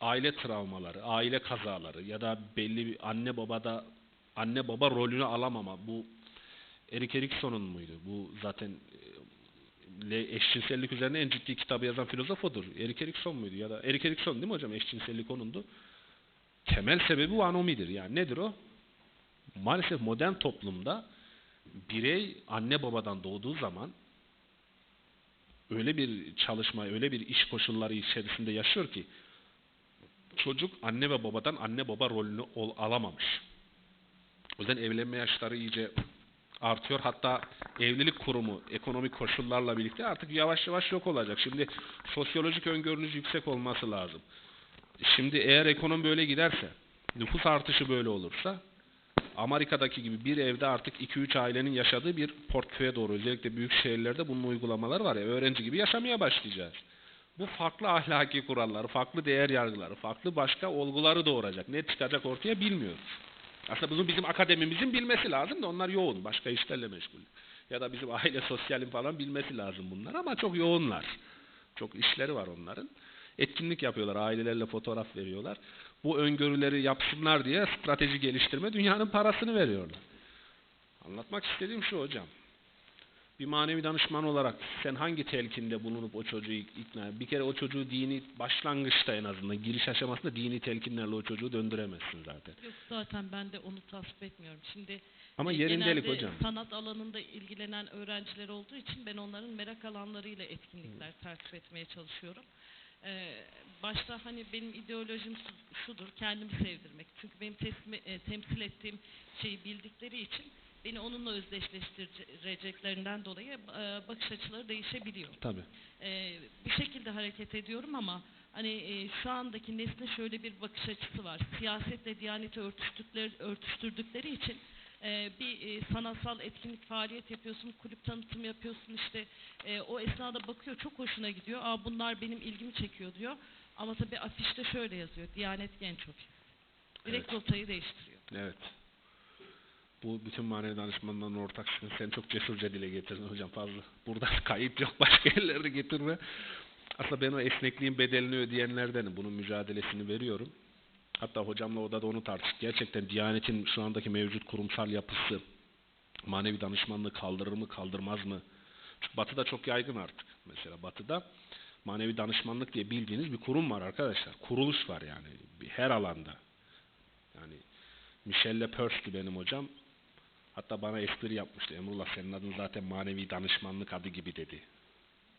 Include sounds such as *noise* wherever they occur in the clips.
aile travmaları, aile kazaları ya da belli bir anne babada anne baba rolünü alamama bu Erik Erikson'un muydu? Bu zaten e, eşcinsellik üzerine en ciddi kitabı yazan filozof odur. Erik Erikson muydu? Ya da Erik Erikson değil mi hocam? Eşcinsellik onundu. Temel sebebi bu anomidir. Yani nedir o? Maalesef modern toplumda birey anne babadan doğduğu zaman öyle bir çalışma, öyle bir iş koşulları içerisinde yaşıyor ki çocuk anne ve babadan anne baba rolünü ol- alamamış. O yüzden evlenme yaşları iyice artıyor. Hatta evlilik kurumu ekonomik koşullarla birlikte artık yavaş yavaş yok olacak. Şimdi sosyolojik öngörünüz yüksek olması lazım. Şimdi eğer ekonomi böyle giderse, nüfus artışı böyle olursa Amerika'daki gibi bir evde artık 2-3 ailenin yaşadığı bir portföye doğru özellikle büyük şehirlerde bunun uygulamaları var ya öğrenci gibi yaşamaya başlayacağız. Bu farklı ahlaki kuralları, farklı değer yargıları, farklı başka olguları doğuracak. Ne çıkacak ortaya bilmiyoruz. Aslında bunu bizim akademimizin bilmesi lazım da onlar yoğun. Başka işlerle meşgul. Ya da bizim aile sosyalin falan bilmesi lazım bunlar ama çok yoğunlar. Çok işleri var onların. Etkinlik yapıyorlar. Ailelerle fotoğraf veriyorlar. Bu öngörüleri yapsınlar diye strateji geliştirme dünyanın parasını veriyorlar. Anlatmak istediğim şu hocam. Bir manevi danışman olarak sen hangi telkinde bulunup o çocuğu ikna Bir kere o çocuğu dini başlangıçta en azından giriş aşamasında dini telkinlerle o çocuğu döndüremezsin zaten. Yok zaten ben de onu tasvip etmiyorum. Şimdi Ama e, yerindelik hocam. sanat alanında ilgilenen öğrenciler olduğu için ben onların merak alanlarıyla etkinlikler takip etmeye çalışıyorum. Ee, başta hani benim ideolojim şu- şudur, kendimi sevdirmek. Çünkü benim teslim, e, temsil ettiğim şeyi bildikleri için beni onunla özdeşleştireceklerinden dolayı e, bakış açıları değişebiliyor. Tabii. Ee, bir şekilde hareket ediyorum ama hani e, şu andaki nesne şöyle bir bakış açısı var. Siyasetle diyaneti örtüştükleri, örtüştürdükleri için e, bir e, sanatsal etkinlik faaliyet yapıyorsun, kulüp tanıtım yapıyorsun işte e, o esnada bakıyor çok hoşuna gidiyor. Aa bunlar benim ilgimi çekiyor diyor. Ama tabii afişte şöyle yazıyor. Diyanet Genç Ofis. Direkt Evet. rotayı değiştiriyor. Evet. Bu bütün manevi danışmanların ortak sıkıntı. Sen çok cesurca dile getirdin hocam fazla. Burada *laughs* kayıt yok başka yerlerde getirme. Aslında ben o esnekliğin bedelini ödeyenlerdenim. Bunun mücadelesini veriyorum. Hatta hocamla odada onu tartıştık. Gerçekten Diyanet'in şu andaki mevcut kurumsal yapısı manevi danışmanlığı kaldırır mı kaldırmaz mı? Çünkü Batı'da çok yaygın artık. Mesela Batı'da manevi danışmanlık diye bildiğiniz bir kurum var arkadaşlar. Kuruluş var yani her alanda. Yani Michelle Peirce'ti benim hocam. Hatta bana espri yapmıştı. Emrullah senin adın zaten manevi danışmanlık adı gibi dedi.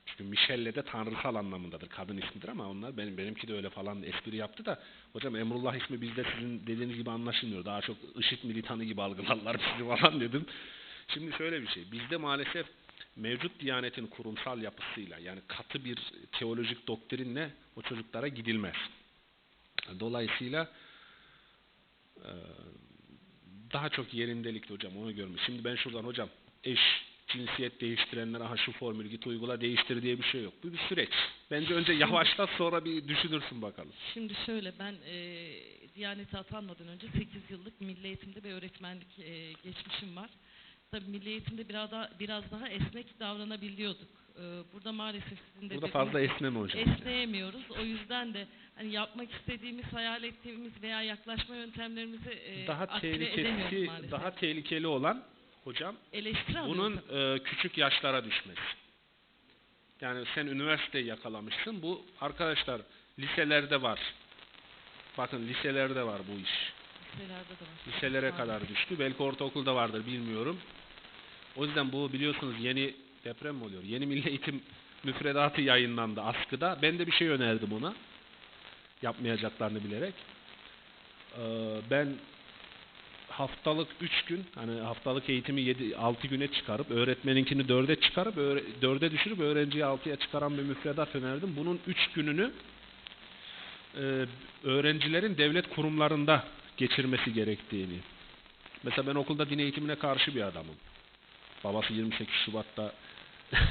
Çünkü Michelle de tanrısal anlamındadır. Kadın ismidir ama onlar benim benimki de öyle falan espri yaptı da hocam Emrullah ismi bizde sizin dediğiniz gibi anlaşılmıyor. Daha çok IŞİD militanı gibi algılarlar *laughs* bizi falan dedim. Şimdi şöyle bir şey. Bizde maalesef mevcut diyanetin kurumsal yapısıyla yani katı bir teolojik doktrinle o çocuklara gidilmez. Dolayısıyla daha çok yerindelikti hocam onu görmüş. Şimdi ben şuradan hocam eş cinsiyet değiştirenlere ha şu formülü git uygula değiştir diye bir şey yok. Bu bir süreç. Bence önce yavaşla sonra bir düşünürsün bakalım. Şimdi şöyle ben e, Diyanete atanmadan önce 8 yıllık milli eğitimde ve öğretmenlik e, geçmişim var. Tabii milli eğitimde biraz daha, biraz daha esnek davranabiliyorduk. E, burada maalesef sizin de Burada dediğiniz fazla gibi esneme hocam. esneyemiyoruz. O yüzden de hani yapmak istediğimiz, hayal ettiğimiz veya yaklaşma yöntemlerimizi e, Daha aktive edemiyoruz tehlikesi, maalesef. daha tehlikeli olan hocam Eleştiri bunun alıyoruz. e, küçük yaşlara düşmesi. Yani sen üniversiteyi yakalamışsın. Bu arkadaşlar liselerde var. Bakın liselerde var bu iş. Liselerde de var. Liselere kadar düştü. Belki ortaokulda vardır bilmiyorum. O yüzden bu biliyorsunuz yeni deprem mi oluyor? Yeni milli eğitim müfredatı yayınlandı askıda. Ben de bir şey önerdim ona. Yapmayacaklarını bilerek. Ee, ben haftalık 3 gün hani haftalık eğitimi 7 6 güne çıkarıp öğretmeninkini 4'e çıkarıp 4'e düşürüp öğrenciyi 6'ya çıkaran bir müfredat önerdim. Bunun 3 gününü e, öğrencilerin devlet kurumlarında geçirmesi gerektiğini. Mesela ben okulda din eğitimine karşı bir adamım. Babası 28 Şubat'ta *laughs*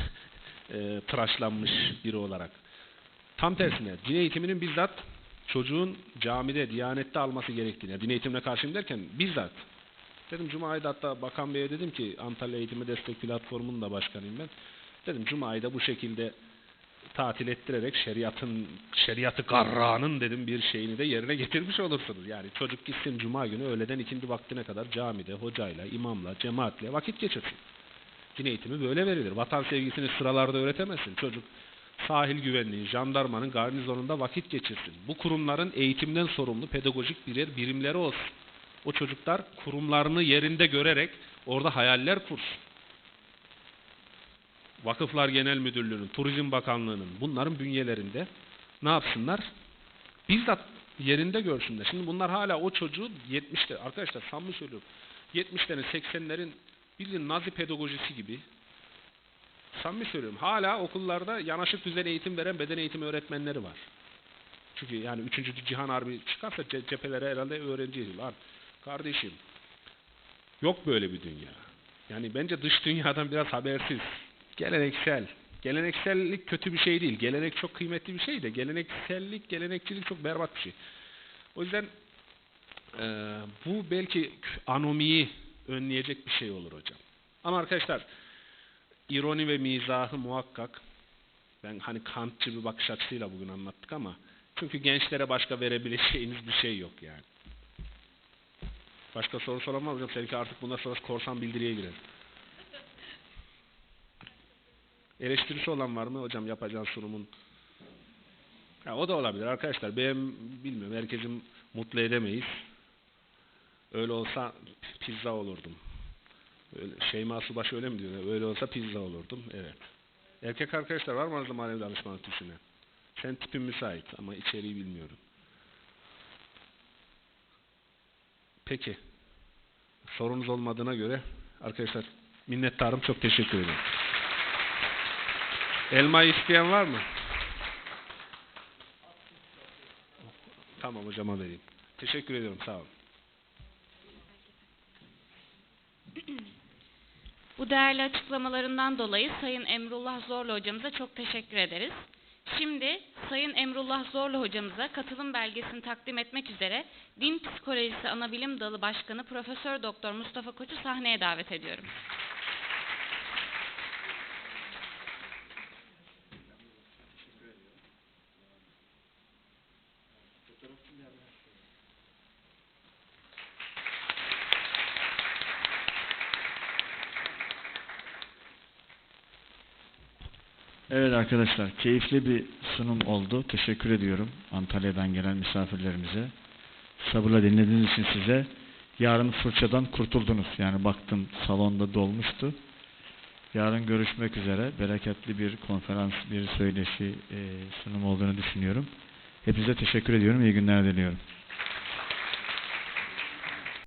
e, tıraşlanmış biri olarak. Tam tersine din eğitiminin bizzat çocuğun camide, diyanette alması gerektiğini, din eğitimine karşıyım derken bizzat. Dedim Cuma ayda hatta Bakan Bey'e dedim ki Antalya Eğitimi Destek Platformu'nun da başkanıyım ben. Dedim Cuma ayda bu şekilde tatil ettirerek şeriatın şeriatı garrağının dedim bir şeyini de yerine getirmiş olursunuz. Yani çocuk gitsin cuma günü öğleden ikindi vaktine kadar camide hocayla, imamla, cemaatle vakit geçirsin. Din eğitimi böyle verilir. Vatan sevgisini sıralarda öğretemezsin. Çocuk sahil güvenliği, jandarmanın garnizonunda vakit geçirsin. Bu kurumların eğitimden sorumlu pedagojik birer birimleri olsun. O çocuklar kurumlarını yerinde görerek orada hayaller kursun. Vakıflar Genel Müdürlüğü'nün, Turizm Bakanlığı'nın bunların bünyelerinde ne yapsınlar? Bizzat yerinde görsünler. Şimdi bunlar hala o çocuğu 70'te arkadaşlar samimi söylüyorum. 70'lerin 80'lerin bildiğin nazi pedagojisi gibi samimi söylüyorum. Hala okullarda yanaşık düzen eğitim veren beden eğitimi öğretmenleri var. Çünkü yani 3. Cihan Harbi çıkarsa ce- cephelere herhalde öğrenci Lan kardeşim yok böyle bir dünya. Yani bence dış dünyadan biraz habersiz. Geleneksel. Geleneksellik kötü bir şey değil. Gelenek çok kıymetli bir şey de geleneksellik, gelenekçilik çok berbat bir şey. O yüzden eee, bu belki anomiyi önleyecek bir şey olur hocam. Ama arkadaşlar ironi ve mizahı muhakkak ben hani Kantçı bir bakış açısıyla bugün anlattık ama çünkü gençlere başka verebileceğiniz bir şey yok yani. Başka soru soramam hocam. Seninki artık bundan sonra korsan bildiriye girer. Eleştirisi olan var mı hocam yapacağın sunumun? Ha, o da olabilir arkadaşlar. Ben bilmiyorum. Herkesi mutlu edemeyiz. Öyle olsa pizza olurdum. Öyle, Şeyma Subaşı öyle mi diyor? Öyle olsa pizza olurdum. Evet. Erkek arkadaşlar var mı aranızda manevi danışmanlık düşünen? Sen tipin müsait ama içeriği bilmiyorum. Peki. Sorunuz olmadığına göre arkadaşlar minnettarım. Çok teşekkür ederim. Elma isteyen var mı? Tamam hocama vereyim. Teşekkür ediyorum. Sağ olun. Bu değerli açıklamalarından dolayı Sayın Emrullah Zorlu hocamıza çok teşekkür ederiz. Şimdi Sayın Emrullah Zorlu hocamıza katılım belgesini takdim etmek üzere Din Psikolojisi Anabilim Dalı Başkanı Profesör Doktor Mustafa Koç'u sahneye davet ediyorum. Evet arkadaşlar, keyifli bir sunum oldu. Teşekkür ediyorum Antalya'dan gelen misafirlerimize. Sabırla dinlediğiniz için size. Yarın fırçadan kurtuldunuz. Yani baktım salonda dolmuştu. Yarın görüşmek üzere. Bereketli bir konferans, bir söyleşi, e, sunum olduğunu düşünüyorum. Hepinize teşekkür ediyorum. İyi günler diliyorum.